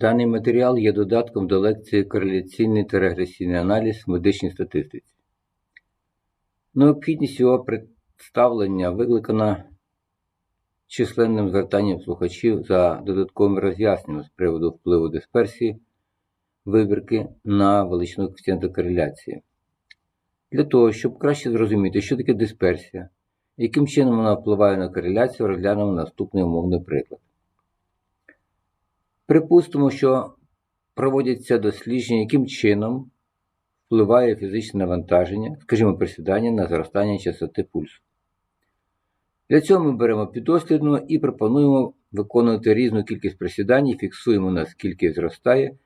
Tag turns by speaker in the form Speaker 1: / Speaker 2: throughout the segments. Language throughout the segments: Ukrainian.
Speaker 1: Даний матеріал є додатком до лекції Кореляційний та регресійний аналіз в медичній статистиці. Необхідність його представлення викликана численним звертанням слухачів за додатковим роз'ясненням з приводу впливу дисперсії вибірки на величину коефіцієнта кореляції. Для того, щоб краще зрозуміти, що таке дисперсія, яким чином вона впливає на кореляцію, розглянемо наступний умовний приклад. Припустимо, що проводяться дослідження, яким чином впливає фізичне навантаження, скажімо, присідання на зростання частоти пульсу. Для цього ми беремо піддослідну і пропонуємо виконувати різну кількість присідань і фіксуємо, наскільки зростає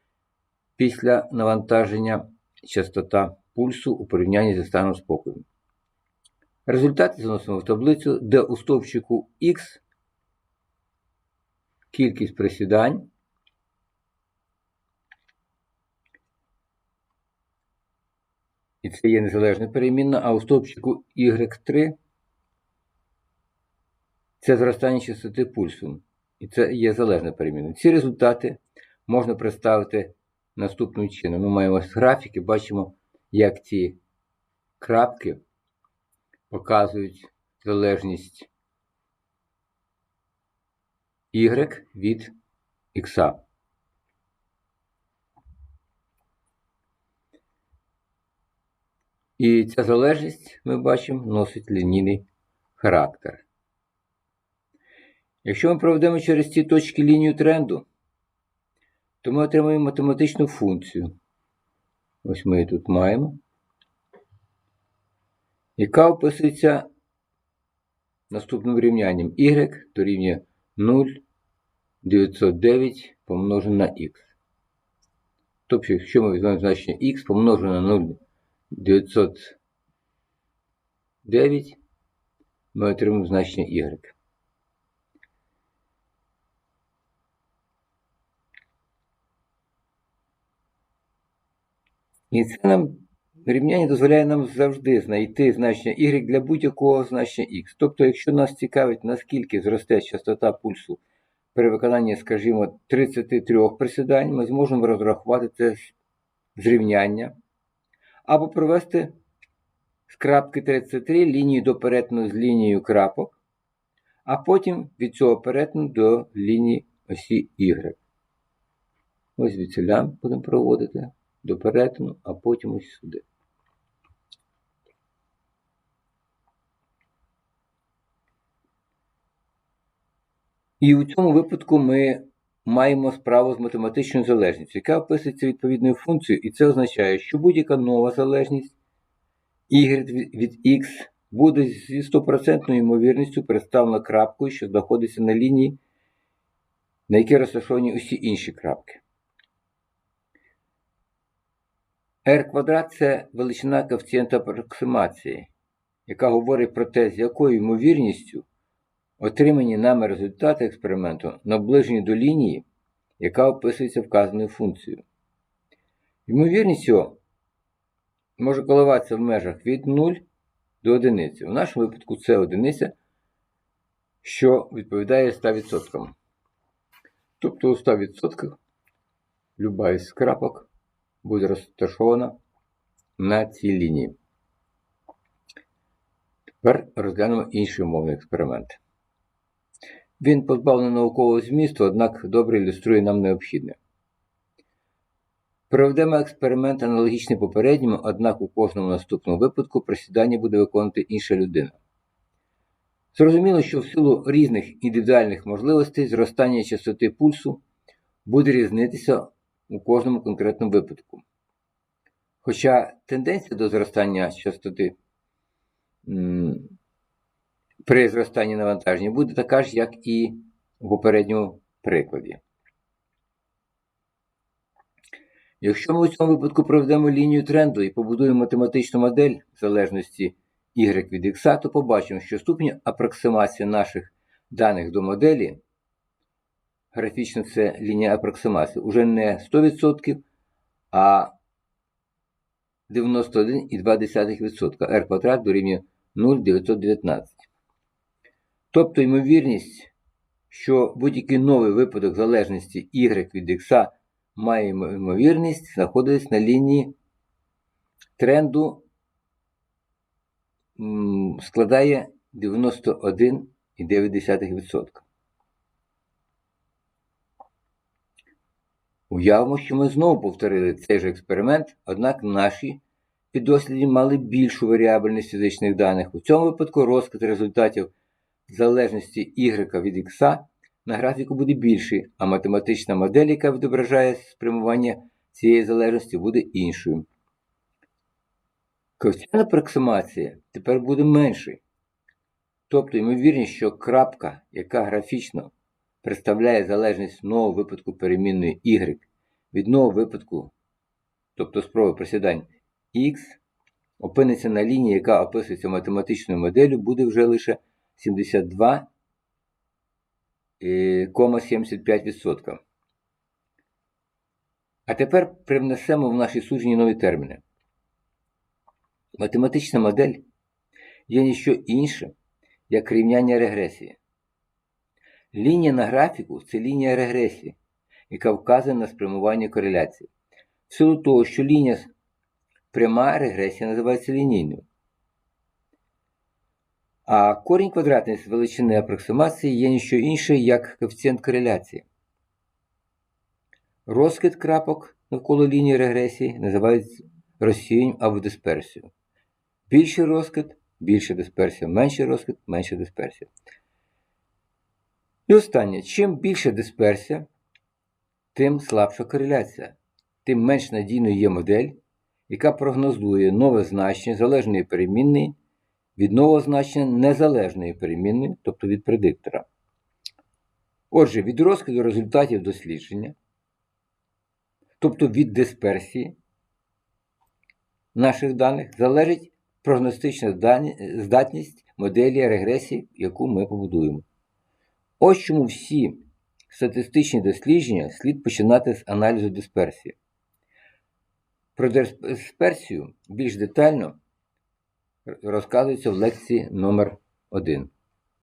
Speaker 1: після навантаження частота пульсу у порівнянні зі станом спокою. Результати заносимо в таблицю, де у стовпчику X кількість присідань і це є незалежна перемінна, а у стовпчику Y3 це зростання частоти пульсу. І це є залежна перемінна. Ці результати можна представити наступним чином. Ми маємо графіки, бачимо, як ці крапки показують залежність Y від X. І ця залежність, ми бачимо, носить лінійний характер. Якщо ми проведемо через ці точки лінію тренду, то ми отримаємо математичну функцію. Ось ми її тут маємо, яка описується наступним рівнянням y дорівнює 0,909 помножено на х. Тобто, якщо ми візьмемо значення х помножено на 0,909, ми отримаємо значення y. І це нам рівняння дозволяє нам завжди знайти значення y для будь-якого значення x. Тобто, якщо нас цікавить, наскільки зросте частота пульсу при виконанні, скажімо, 33 присідань, ми зможемо розрахувати це з або провести з крапки 33 лінію до перетину з лінією крапок, а потім від цього перетину до лінії осі y. Ось від ціля будемо проводити до перетину, а потім ось сюди. І у цьому випадку ми маємо справу з математичною залежністю, яка описується відповідною функцією, і це означає, що будь-яка нова залежність y від x буде зі 100% ймовірністю представлена крапкою, що знаходиться на лінії, на якій розташовані усі інші крапки. R квадрат це величина коефіцієнта апроксимації, яка говорить про те, з якою ймовірністю отримані нами результати експерименту наближені до лінії, яка описується вказаною функцією. Ймовірність цього може коливатися в межах від 0 до 1. В нашому випадку це одиниця, що відповідає 100%. Тобто у 100% люба із крапок буде розташована на цій лінії. Тепер розглянемо інший умовний експеримент. Він позбавлений наукового змісту, однак добре ілюструє нам необхідне. Проведемо експеримент аналогічний попередньому, однак у кожному наступному випадку присідання буде виконувати інша людина. Зрозуміло, що в силу різних індивідуальних можливостей зростання частоти пульсу буде різнитися у кожному конкретному випадку. Хоча тенденція до зростання частоти при зростанні навантаження буде така ж, як і в попередньому прикладі. Якщо ми у цьому випадку проведемо лінію тренду і побудуємо математичну модель залежності y від x, то побачимо, що ступінь апроксимації наших даних до моделі, графічно це лінія апроксимації, уже не 100%, а 91,2%. r квадрат дорівнює 0,919. Тобто ймовірність, що будь-який новий випадок залежності y від x має ймовірність знаходитись на лінії тренду складає 91,9%. Уявимо, що ми знову повторили цей же експеримент, однак наші піддосліді мали більшу варіабельність фізичних даних. У цьому випадку розкид результатів залежності y від x на графіку буде більший, а математична модель, яка відображає спрямування цієї залежності, буде іншою. Коефіцієнт апроксимації тепер буде менший. Тобто, ймовірність, що крапка, яка графічно представляє залежність нового випадку перемінної y від нового випадку, тобто спроби присідань x, опиниться на лінії, яка описується математичною моделлю, буде вже лише 72,75%. А тепер привнесемо в наші судження нові терміни. Математична модель є ніщо інше, як рівняння регресії. Лінія на графіку це лінія регресії, яка вказує на спрямування кореляції. В силу того, що лінія пряма регресія називається лінійною. А корінь квадратний з величини апроксимації є ніщо інше, як коефіцієнт кореляції. Розкид крапок навколо лінії регресії називають розсіянням або дисперсією. Більший розкид більша дисперсія, менший розкид менша дисперсія. І останнє, чим більша дисперсія, тим слабша кореляція, тим менш надійною є модель, яка прогнозує нове значення залежної перемінної від нового значення незалежної перемінної, тобто від предиктора. Отже, від розкиду результатів дослідження, тобто від дисперсії наших даних, залежить прогностична здатність моделі регресії, яку ми побудуємо. Ось чому всі статистичні дослідження слід починати з аналізу дисперсії. Про дисперсію більш детально розказується в лекції номер 1